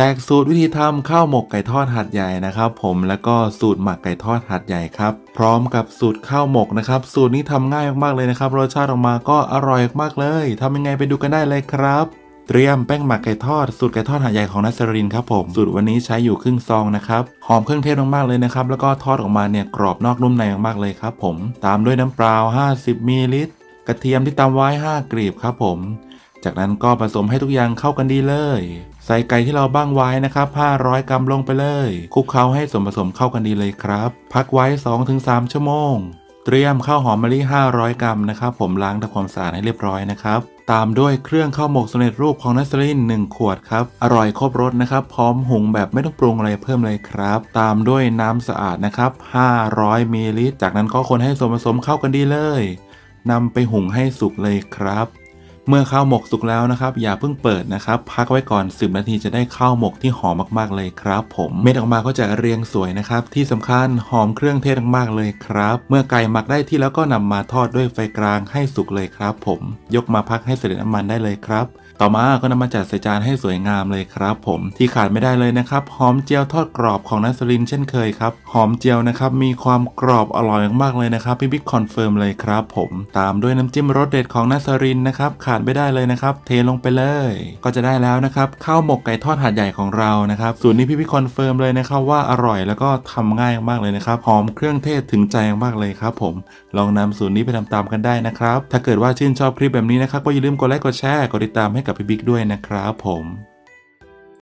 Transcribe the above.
แจกสูตรวิธีทำข้าวหมกไก่ทอดหัดใหญ่นะครับผมแล้วก็สูตรหมักไก่ทอดหัดใหญ่ครับพร้อมกับสูตรข้าวหมกนะครับสูตรนี้ทำง่ายมากๆเลยนะครับรสชาติออกมาก็อร่อยมากเลยทำยังไงไปดูกันได้เลยครับเตรียมแป้งหมักไก่ทอดสูตรไก่ทอดหัดใหญ่ของนัสรินครับผมสูตรวันนี้ใช้อยู่ครึ่งซองนะครับหอมเครื่องเทศมากๆเลยนะครับแล้วก็ทอดออกมาเนี่ยกรอบนอกนุ่มในมากๆเลยครับผมตามด้วยน้ำเปล่า 50มิลลิลิตรกระเทียมที่ตำไว้ 5กลีบครับผม จากนั้นก็ผสมให้ทุกอย่างเข้ากันดีเลย ใส่ไก่ที่เราบ้างไว้นะครับ 500 กรัมลงไปเลย คลุกเคล้าให้ส่วนผสมเข้ากันดีเลยครับ พักไว้ 2-3 ชั่วโมง เตรียมข้าวหอมมะลิ 500 กรัมนะครับ ผมล้างทำความสะอาดให้เรียบร้อยนะครับตามด้วยเครื่องข้าวหมกสำเร็จรูปของนัสลิน1ขวดครับ อร่อยครบรสนะครับ พร้อมหุงแบบไม่ต้องปรุงอะไรเพิ่มเลยครับ ตามด้วยน้ำสะอาดนะครับ 500มิลลิลิตร จากนั้นก็คนให้ส่วนผสมเข้ากันดีเลยนำไปหุงให้สุกเลยครับ เมื่อข้าวหมกสุกแล้วนะครับ อย่าเพิ่งเปิดนะครับ พักไว้ก่อน 10 นาทีจะได้ข้าวหมกที่หอมมากๆเลยครับ ผมเม็ดออกมาก็จะเรียงสวยนะครับ ที่สำคัญหอมเครื่องเทศมากๆเลยครับ เมื่อไก่หมักได้ที่แล้วก็นำมาทอดด้วยไฟกลางให้สุกเลยครับ ผม ยกมาพักให้เสด็จน้ำมันได้เลยครับ ต่อมาก็นำมาจัดใส่จานให้สวยงามเลยครับ ผมที่ขาดไม่ได้เลยนะครับหอมเจียวทอดกรอบของนัสลินเช่นเคยครับหอมเจียวนะครับมีความกรอบอร่อยมากๆเลยนะครับพี่บิ๊กคอนเฟิร์มเลยครับ ผมตามด้วยน้ำจิ้มรสเด็ดของนัสลินนะครับขาดไม่ได้เลยนะครับ เทลงไปเลย ก็จะได้แล้วนะครับข้าวหมกไก่ทอดหาดใหญ่ของเรานะครับสูตรนี้พี่บิ๊กคอนเฟิร์มเลยนะครับว่าอร่อยแล้วก็ทำง่ายมากเลยนะครับหอมเครื่องเทศถึงใจมากเลยครับ ผมลองนำสูตรนี้ไปทำตามกันได้นะครับถ้าเกิดว่าชื่นชอบคลิปแบบนี้นะครับก็อย่าลืมกดไลค์กดแชร์กดติดตามให้กับพี่บิ๊กด้วยนะครับผม